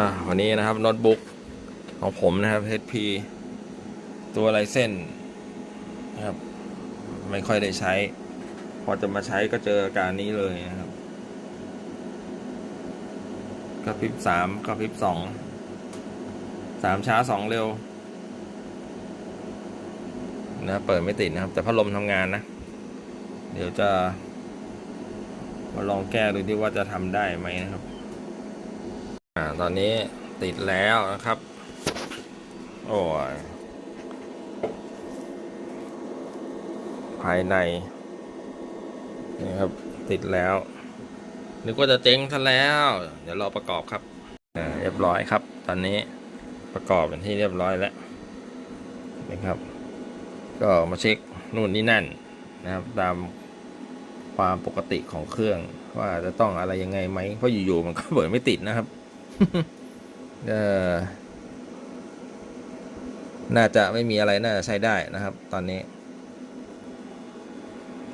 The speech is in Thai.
อ่าวันนี้นะครับโน้ตบุ๊กของผมนะครับ HP ตัวไรเส้นนะครับ ไม่ค่อยได้ใช้ พอจะมาใช้ก็เจออาการนี้เลยนะครับกระพริบสามกระพริบสองสามช้าสองเร็วนะเปิดไม่ติดนะครับ แต่พัดลมทำงานนะ เดี๋ยวจะ มาลองแก้ดูที่ว่าจะทำได้ไหมนะครับ อ่าตอนนี้ติดแล้วนะครับ โอ้ยภายในนี่ครับติดแล้ว นึกว่าจะเจ๊งซะแล้ว เดี๋ยวรอประกอบครับอ่าเรียบร้อยครับ ตอนนี้ประกอบเป็นที่เรียบร้อยแล้วนะครับ ก็มาเช็คนู่นนี่นั่นนะครับ ตามความปกติของเครื่องว่าจะต้องอะไรยังไงไหมเพราะอยู่ๆมันก็เปิดไม่ติดนะครับ น่าจะไม่มีอะไรน่าจะใช้ได้นะครับ ตอนนี้